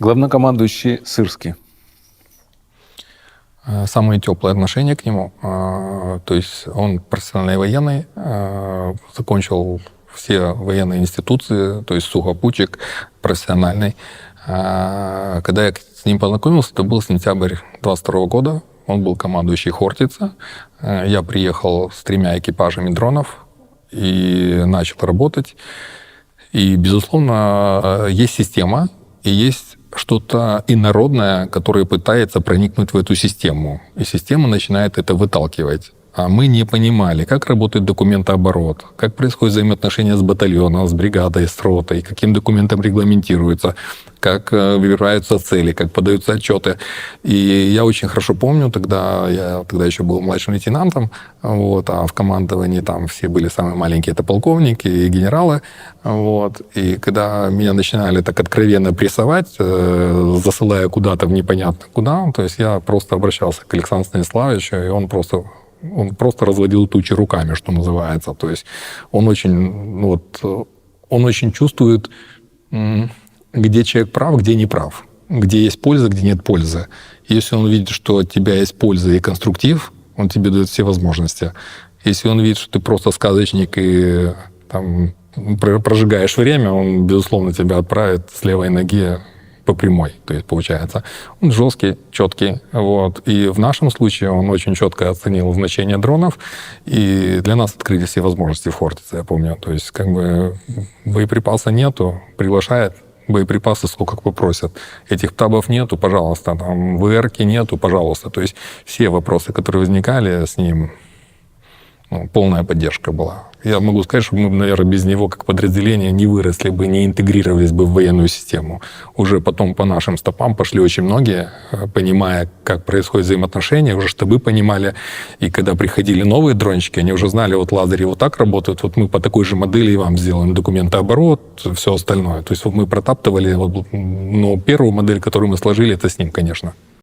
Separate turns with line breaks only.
Главнокомандующий Сырский.
Э, Самые теплые отношения к нему. э, То есть он профессиональный военный, э, закончил все военные институции, то есть сухопутчик профессиональный. Когда я с ним познакомился, это был сентябрь 22 года. Он был командующий Хортица. Я приехал с тремя экипажами дронов и начал работать. И, безусловно, есть система, и есть что-то инородное, которое пытается проникнуть в эту систему. И система начинает это выталкивать. А мы не понимали, как работает документооборот, как происходит взаимоотношения с батальоном, с бригадой, с ротой, каким документом регламентируется, как э, выбираются цели, как подаются отчеты. И я очень хорошо помню, тогда я тогда еще был младшим лейтенантом, вот, а в командовании там все были самые маленькие, это полковники и генералы. Вот, и когда меня начинали так откровенно прессовать, э, засылая куда-то в непонятно куда, то есть я просто обращался к Александру Станиславовичу, и он просто он просто разводил тучи руками, что называется. То есть он очень, ну вот, он очень чувствует, где человек прав, где не прав, где есть польза, где нет пользы. Если он видит, что от тебя есть польза и конструктив, он тебе дает все возможности. Если он видит, что ты просто сказочник и там, про- прожигаешь время, он, безусловно, тебя отправит с левой ноги по прямой, то есть получается. Он жесткий, четкий, вот. И в нашем случае он очень четко оценил значение дронов, и для нас открылись все возможности в я помню. То есть как бы боеприпаса нету, приглашает боеприпасы сколько попросят. Этих табов нету, пожалуйста. Там ВРки нету, пожалуйста. То есть все вопросы, которые возникали с ним, ну, полная поддержка была. Я могу сказать, что мы, наверное, без него как подразделение не выросли бы, не интегрировались бы в военную систему. Уже потом по нашим стопам пошли очень многие, э, понимая, как происходят взаимоотношения, уже штабы понимали. И когда приходили новые дрончики, они уже знали, вот лазери вот так работают, вот мы по такой же модели и вам сделаем документооборот, все остальное. То есть вот мы протаптывали, вот, но первую модель, которую мы сложили, это с ним, конечно.